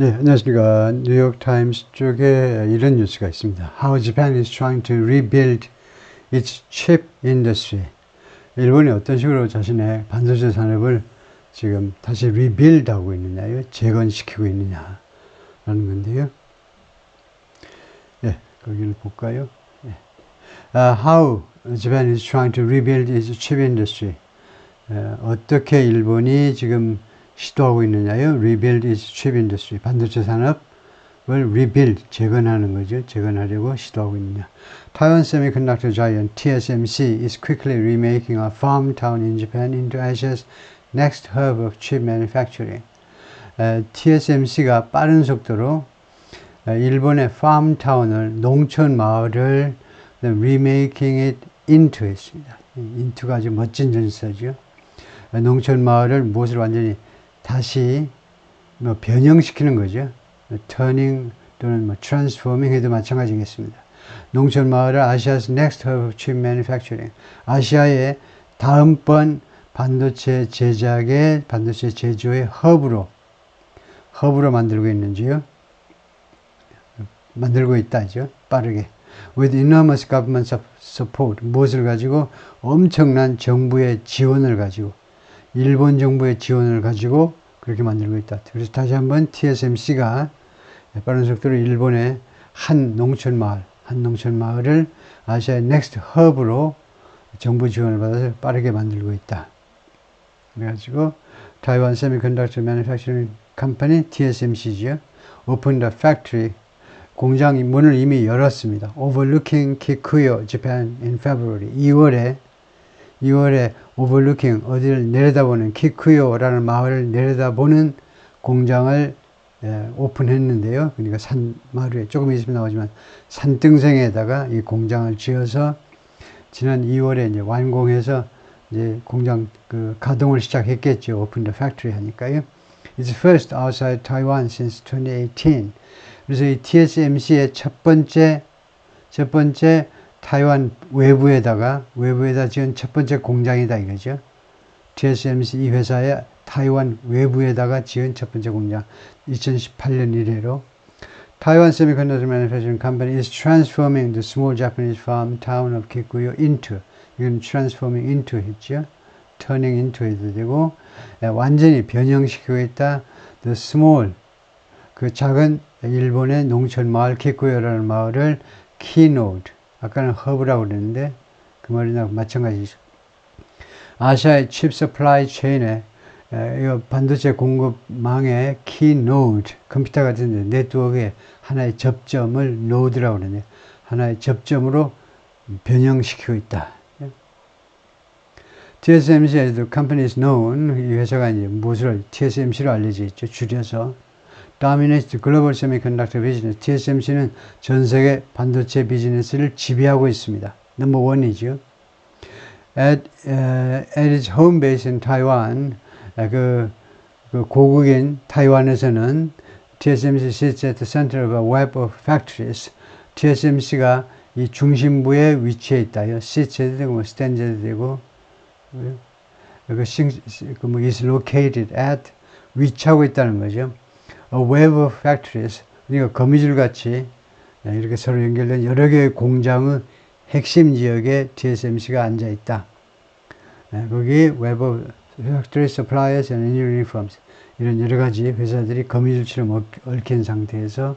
네, 안녕하십니까. 뉴욕 타임스 쪽에 이런 뉴스가 있습니다. How Japan is trying to rebuild its chip industry. 일본이 어떤 식으로 자신의 반도체 산업을 지금 다시 리빌드 하고 있느냐요. 재건시키고 있느냐라는 건데요. 예, 거기를 볼까요? 예. Uh, how Japan is trying to rebuild its chip industry. 어, 어떻게 일본이 지금 시도하고 있느냐요. Rebuild its chip industry. 반도체 산업을 rebuild, 재건하는 거죠. 재건하려고 시도하고 있느냐. Taiwan semiconductor giant TSMC is quickly remaking a farm town in Japan into Asia's next hub of chip manufacturing. 에, TSMC가 빠른 속도로 에, 일본의 town을 농촌 마을을 remaking it into 했습니다. into가 아주 멋진 전사죠. 농촌 마을을 무엇을 완전히 다시 뭐 변형시키는 거죠. turning 또는 뭐 해도 마찬가지겠습니다. 농촌 마을을 아시아's next hub of chip. 아시아의 다음번 반도체 제작의 반도체 제조의 허브로 허브로 만들고 있는지요. 만들고 있다죠. 빠르게. With enormous government support. 무엇을 가지고 엄청난 정부의 지원을 가지고 일본 정부의 지원을 가지고 그렇게 만들고 있다. 그래서 다시 한번 TSMC가 빠른 속도로 일본의 한 농촌 마을, 한 농촌 마을을 아시아의 넥스트 허브로 정부 지원을 받아서 빠르게 만들고 있다. 그래가지고 타이완 세미컨덕터 매니팩처링 컴퍼니 TSMC죠. 오픈 더 팩토리 공장 문을 이미 열었습니다. Overlooking Kikuyo, Japan in February. 2월에 2월에 overlooking 어디를 내려다보는 키쿠요라는 마을을 내려다보는 공장을 예, 오픈했는데요. 그러니까 산 마을 에 조금 있으면 나오지만 산등성에다가 이 공장을 지어서 지난 2월에 이제 완공해서 이제 공장 그 가동을 시작했겠죠. 오픈 더 팩토리 하니까요. It's first outside Taiwan since 2018. 그래서 이 TSMC의 첫 번째 첫 번째 타이완 외부에다가 외부에다 지은 첫 번째 공장이다 이거죠. TSMC 이 회사의 타이완 외부에다가 지은 첫 번째 공장 2018년 이래로 Taiwan Semiconductor Manufacturing Company is transforming the small Japanese farm town of Kikuyo into 이건 transforming into 했죠. turning into 해도 되고 완전히 변형시키고 있다. the small 그 작은 일본의 농촌 마을 키쿠요라는 마을을 keynote 아까는 허브라고 그랬는데 그 말이나 마찬가지죠. 아시아의 칩 서플라이 체인에 이 반도체 공급망의 키 노드, 컴퓨터 같은 네트워크의 하나의 접점을 노드라고 그러네요. 하나의 접점으로 변형시키고 있다. TSMC as the company is known, 이 회사가 이제 무엇을 TSMC로 알려져 있죠. 줄여서 dominates global semiconductor business. TSMC는 전 세계 반도체 비즈니스를 지배하고 있습니다. 넘버 원이죠. At, uh, at its home base in Taiwan, uh, 그, 그 고국인 타이완에서는 TSMC sits at the center of a web of factories. TSMC가 이 중심부에 위치해 있다. sits 해도 되고, stand 해도 되고, 그, 그, is located at, 위치하고 있다는 거죠. A web of factories, 그러니까 거미줄 같이 이렇게 서로 연결된 여러 개의 공장의 핵심 지역에 TSMC가 앉아 있다. 거기 web of factory suppliers and engineering firms 이런 여러 가지 회사들이 거미줄처럼 얽힌 상태에서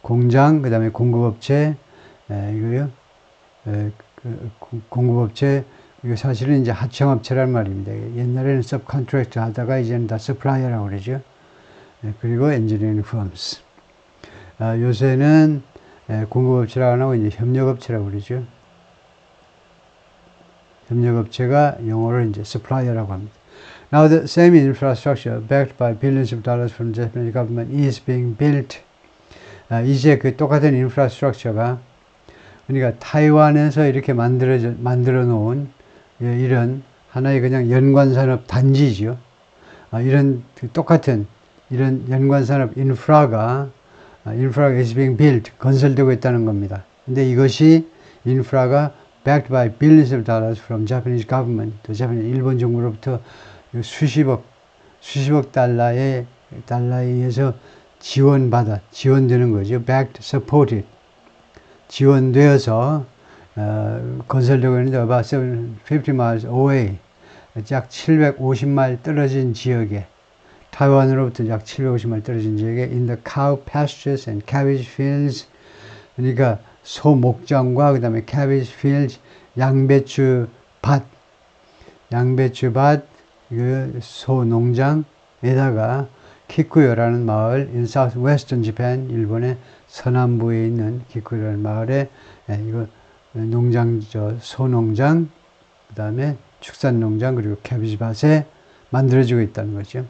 공장, 그 다음에 공급업체, 이거요, 그 공급업체, 이거 사실은 이제 하청업체란 말입니다. 옛날에는 subcontract 하다가 이제는 다 supplier라고 그러죠. 예, 그리고 엔지니어링 펌스. 아, 요새는 예, 공급업체라고 안 하고 이제 협력업체라고 그러죠. 협력업체가 영어로 이제 supplier라고 합니다. Now the same infrastructure backed by billions of dollars from the Japanese government is being built. 아, 이제 그 똑같은 인프라스트럭처가 그러니까 타이완에서 이렇게 만들어 만들어 놓은 예, 이런 하나의 그냥 연관 산업 단지죠. 아, 이런 그 똑같은 이런 연관산업 인프라가 인프라가 is being built 건설되고 있다는 겁니다. 근데 이것이 인프라가 backed by billions of dollars from Japanese government, 또 Japanese 일본 정부로부터 수십억 수십억 달러의 달러에 의해서 지원받아, 지원되는 거죠. backed, supported. 지원되어서 어, 건설되고 있는데 about 50 miles away 약 750마일 떨어진 지역에 타이완으로부터 약 750마일 떨어진 지역에 in the cow pastures and cabbage fields 그러니까 소 목장과 그 다음에 cabbage fields 양배추 밭 양배추 밭그 농장에다가 키쿠요라는 마을 in southwestern Japan 일본의 서남부에 있는 키쿠요라는 마을에 예, 이거 농장 저 소농장 그다음에 축산농장 그리고 캐비지 밭에 만들어지고 있다는 거죠.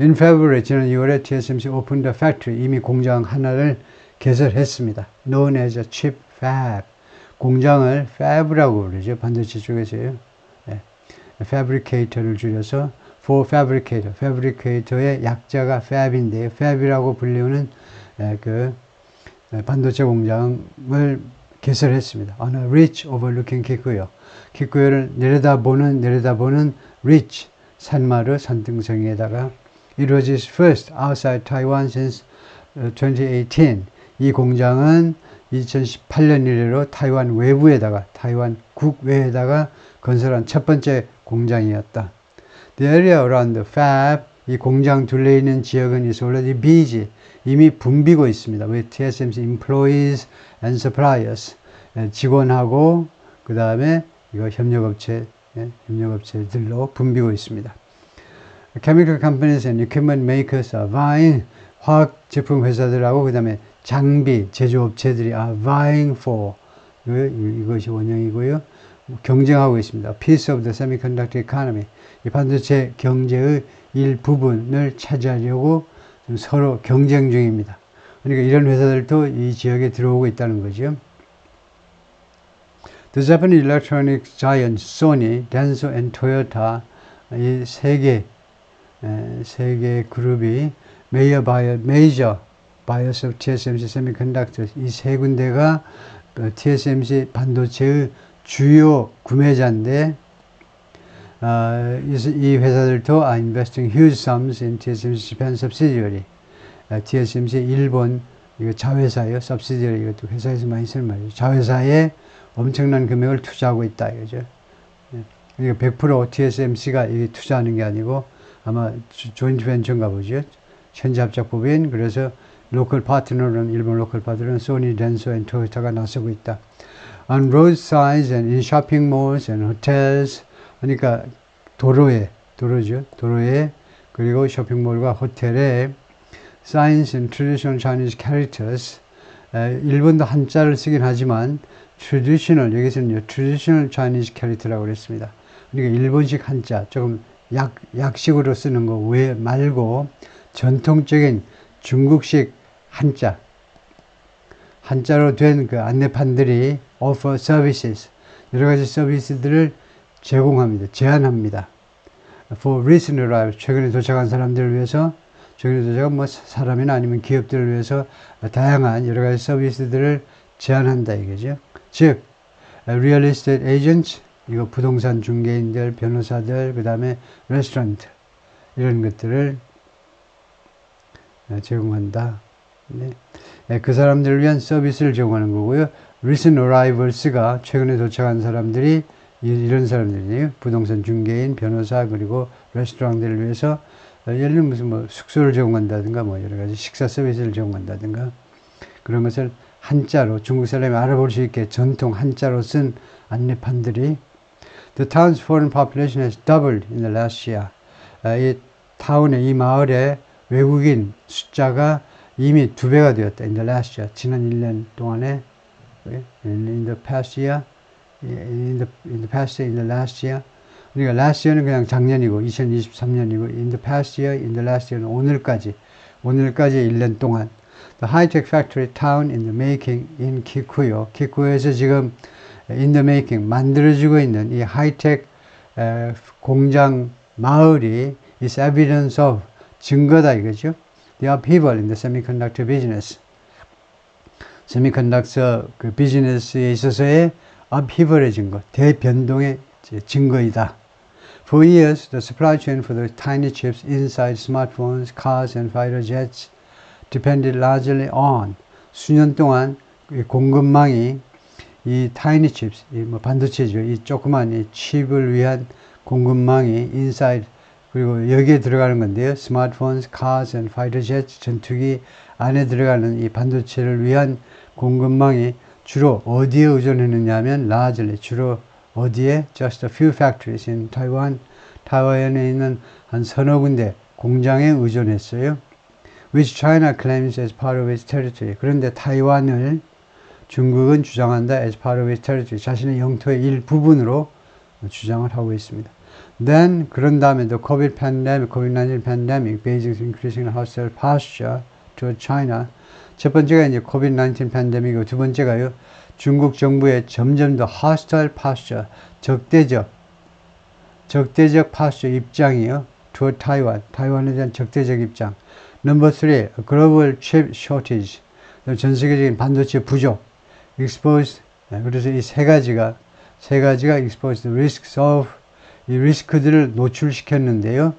In February 지난 2월에 TSMC opened a factory 이미 공장 하나를 개설했습니다. known as a chip fab 공장을 fab라고 부르죠. 반도체 쪽에서요. 예. fabricator를 줄여서 for fabricator, fabricator의 약자가 fab인데요. fab이라고 불리우는 예, 그 반도체 공장을 개설했습니다. on a ridge overlooking Kikuyo. 키쿠요를 내려다보는 내려다보는 ridge 산마루 산등성에다가 it was its first outside Taiwan since 2018. 이 공장은 2018년 이래로 타이완 외부에다가 타이완 국외에다가 건설한 첫 번째 공장이었다. The area around the fab 이 공장 둘레 있는 지역은 is already busy 이미 붐비고 있습니다. with TSMC employees and suppliers 예, 직원하고 그 다음에 이거 협력업체 예, 협력업체들로 붐비고 있습니다. Chemical companies and equipment makers are vying 화학 제품 회사들하고 그 다음에 장비 제조업체들이 are vying for 이것이 원형이고요. 경쟁하고 있습니다. Piece of the semiconductor economy 이 반도체 경제의 일부분을 차지하려고 서로 경쟁 중입니다. 그러니까 이런 회사들도 이 지역에 들어오고 있다는 거죠. The Japanese electronics giant Sony, Denso and Toyota 이 세계 세계 그룹이 메이저 바이어 메이저 바이어스 TSMC 세미컨덕터 이 세 군데가 TSMC 반도체의 주요 구매자인데 어, 이, 회사들도 are investing huge sums in TSMC Japan subsidiary. 어, TSMC 일본 이거 자회사예요. subsidiary 이것도 회사에서 많이 쓰는 말이죠. 자회사에 엄청난 금액을 투자하고 있다 이거죠. 그러니까 100% TSMC가 이게 투자하는 게 아니고 아마 조인트 벤처인가 보죠. 현재 합작법인 그래서 로컬 파트너는 일본 로컬 파트너는 소니, 덴소 앤 토요타가 나서고 있다. On roadsides and in shopping malls and hotels 그러니까 도로에 도로죠. 도로에 그리고 쇼핑몰과 호텔에 signs and traditional Chinese characters 에, 일본도 한자를 쓰긴 하지만 traditional 여기서는 traditional Chinese character라고 그랬습니다. 그러니까 일본식 한자 조금 약 약식으로 쓰는 거왜 말고 전통적인 중국식 한자 한자로 된 그 안내판들이 offer services 여러 가지 서비스들을 제공합니다. 제한합니다. For arrivals, 최근에 도착한 사람들을 위해서, 최근에 도착한 뭐 사람이나 아니면 기업들을 위해서 다양한 여러 가지 서비스들을 제한한다 이거죠. 즉, real estate agents, 이거 부동산 중개인들, 변호사들, 그 다음에 레스토랑트 이런 것들을 제공한다. 네. 그 사람들을 위한 서비스를 제공하는 거고요. recent arrivals가 최근에 도착한 사람들이 이런 사람들이에요. 부동산 중개인, 변호사, 그리고 레스토랑들을 위해서 예를 들면 무슨 뭐 숙소를 제공한다든가 뭐 여러 가지 식사 서비스를 제공한다든가 그런 것을 한자로 중국 사람이 알아볼 수 있게 전통 한자로 쓴 안내판들이 The town's foreign population has doubled in the last year. 이 타운에 이 마을에 외국인 숫자가 이미 두 배가 되었다. In the last year. 지난 1년 동안에 in the past year in the, in the past year, in the last year. 그러니까 last year는 그냥 작년이고 2023년이고 in the past year, in the last year는 오늘까지 오늘까지 1년 동안 The high-tech factory town in the making in Kikuyo. 키쿠요에서 지금 the making 만들어지고 있는 이 하이텍 공장 마을이 is evidence of 증거다 이거죠. The upheaval in the semiconductor business. 세미컨덕터 그 비즈니스에 있어서의 upheaval해진 것, 대변동의 증거이다. For years, the supply chain for the tiny chips inside smartphones, cars, and fighter jets, depended largely on 수년 동안 이 공급망이 이 tiny chips, 이뭐 반도체죠. 이 조그만 이 칩을 위한 공급망이 inside 그리고 여기에 들어가는 건데요. and fighter jets, 전투기 안에 들어가는 이 반도체를 위한 공급망이 주로 어디에 의존했느냐 하면 largely 주로 어디에 just a few factories in Taiwan 타이완에 있는 한 서너 군데 공장에 의존했어요. which China claims as part of its territory. 그런데 타이완을 중국은 주장한다 as part of its territory. 자신의 영토의 일부분으로 주장을 하고 있습니다. Then 그런 다음에 the COVID pandemic, COVID-19 pandemic, Beijing's increasing hostile posture to China. 첫 번째가 이제 COVID-19 팬데믹이고 두 번째가요. 중국 정부의 점점 더 hostile posture, 적대적, 적대적 posture 입장이요. to Taiwan, 타이완에 대한 적대적 입장. Number three, global chip shortage. 전 세계적인 반도체 부족. Exposed. 그래서 이 세 가지가, 세 가지가 exposed risks of, 이 리스크들을 노출시켰는데요.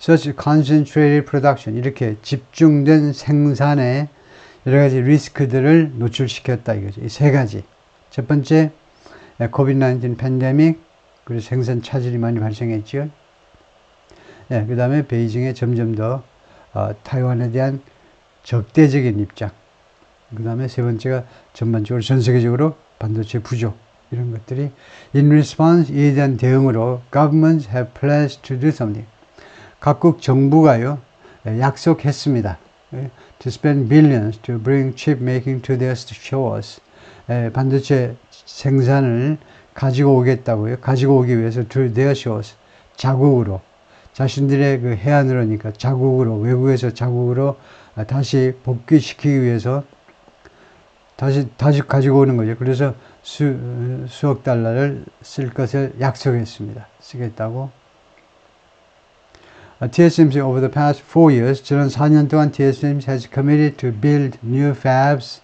such concentrated production. 이렇게 집중된 생산에 여러 가지 리스크들을 노출시켰다 이거죠. 이 세 가지. 첫 번째, COVID-19 팬데믹, 그리고 생산 차질이 많이 발생했죠. 예, 그 다음에 베이징에 점점 더 어, 타이완에 대한 적대적인 입장. 그 다음에 세 번째가 전반적으로 전 세계적으로 반도체 부족. 이런 것들이 in response 이에 대한 대응으로 governments have pledged to do something. 각국 정부가요 약속했습니다. to spend billions to bring chip making to their shores. 반도체 생산을 가지고 오겠다고요. 가지고 오기 위해서 to their shores. 자국으로. 자신들의 그 해안으로니까 자국으로 외국에서 자국으로 다시 복귀시키기 위해서 다시 다시 가지고 오는 거죠. 그래서 수, 수억 달러를 쓸 것을 약속했습니다. 쓰겠다고. TSMC over the past four years, 지난 4년 동안 TSMC has committed to build new fabs.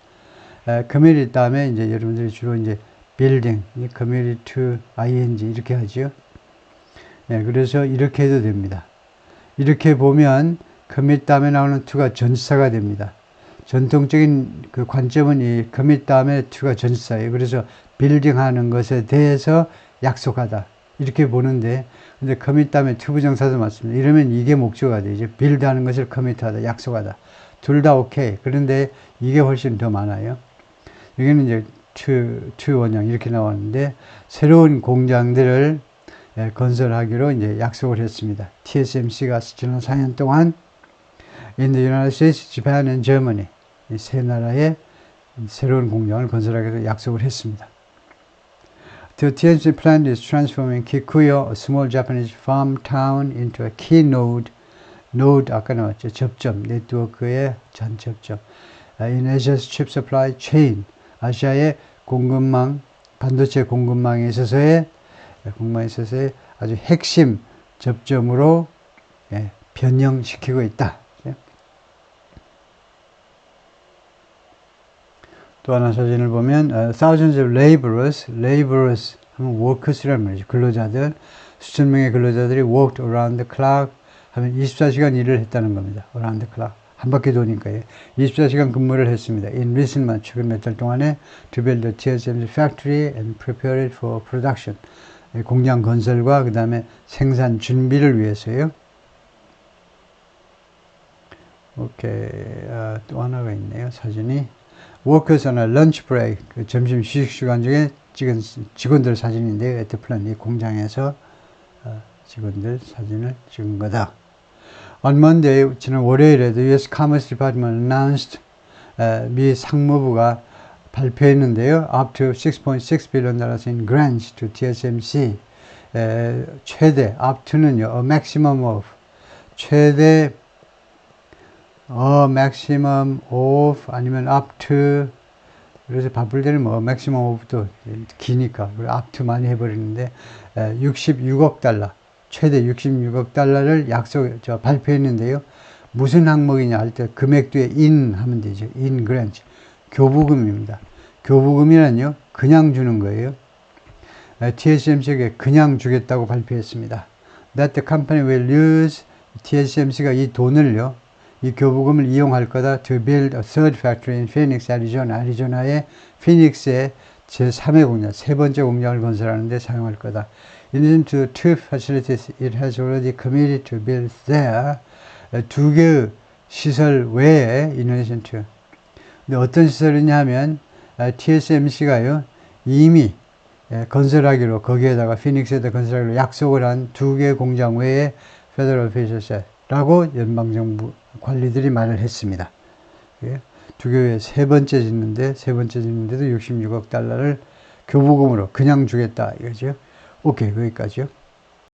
에, committed 다음에 이제 여러분들이 주로 이제 building, committed to ing 이렇게 하죠. 예, 그래서 이렇게 해도 됩니다. 이렇게 보면 commit 다음에 나오는 to가 전치사가 됩니다. 전통적인 그 관점은 이 commit 다음에 to가 전치사예요. 그래서 빌딩 하는 것에 대해서 약속하다. 이렇게 보는데, 근데 commit 다음에 to 부정사도 맞습니다. 이러면 이게 목적어가 되죠. build 하는 것을 commit 하다, 약속하다. 둘 다 오케이. 그런데 이게 훨씬 더 많아요. 여기는 이제 to 원형 이렇게 나왔는데, 새로운 공장들을 예, 건설하기로 이제 약속을 했습니다. TSMC가 지난 4년 동안 in the United States, Japan and Germany 이 세 나라에 새로운 공장을 건설하기로 약속을 했습니다. The TSMC plant is transforming Kikuyo, a small Japanese farm town, into a key node. node 아까 나왔죠. 접점, 네트워크의 전 접점. In Asia's chip supply chain, 아시아의 공급망, 반도체 공급망에 있어서의 공망에 있어서의 아주 핵심 접점으로 예, 변형시키고 있다. 예. 또 하나 사진을 보면 uh, thousands of laborers, laborers 하면 workers라는 말이죠. 근로자들, 수천 명의 근로자들이 worked around the clock 하면 24시간 일을 했다는 겁니다. around the clock. 한 바퀴 도니까 요. 24시간 근무를 했습니다. In recent months, 최근 몇 달 동안에 to build the TSMC factory and prepare it for production. 공장 건설과 그 다음에 생산 준비를 위해서요. 오케이. 아, 또 하나가 있네요. 사진이. A lunch break. 그 점심 휴식 시간 중에 찍은 직원들 사진인데요. 에트플랜 이 공장에서 어, 직원들 사진을 찍은 거다. On Monday, 지난 월요일에 the U.S. Commerce Department announced 어, 미 상무부가 발표했는데요. Up to 6.6 billion dollars in grants to TSMC. 에, 최대, up to는요, a maximum of. 최대, a maximum of, 아니면 up to. 그래서 바쁠 때는 뭐, maximum of도 기니까, up to 많이 해버리는데, 에, 66억 달러. 최대 66억 달러를 약속, 저, 발표했는데요. 무슨 항목이냐 할 때 금액 뒤에 in 하면 되죠. in grant. 교부금입니다. 교부금이란요, 그냥 주는 거예요. TSMC에게 그냥 주겠다고 발표했습니다. That the company will use TSMC가 이 돈을요, 이 교부금을 이용할 거다. To build a third factory in Phoenix, Arizona. 아리조나의 피닉스에 제3의 공장, 세 번째 공장을 건설하는데 사용할 거다. In addition to two facilities it has already committed to build there. 두 개의 시설 외에 in addition to. 근데 어떤 시설이냐 하면 아, TSMC가요 이미 예, 건설하기로 거기에다가 피닉스에다 건설하기로 약속을 한 두개 공장 외에 페더럴 페이셔셋라고 연방정부 관리들이 말을 했습니다. 예, 두 교회 세 번째 짓는데 세 번째 짓는데도 66억 달러를 교부금으로 그냥 주겠다 이거죠. 오케이 거기까지요.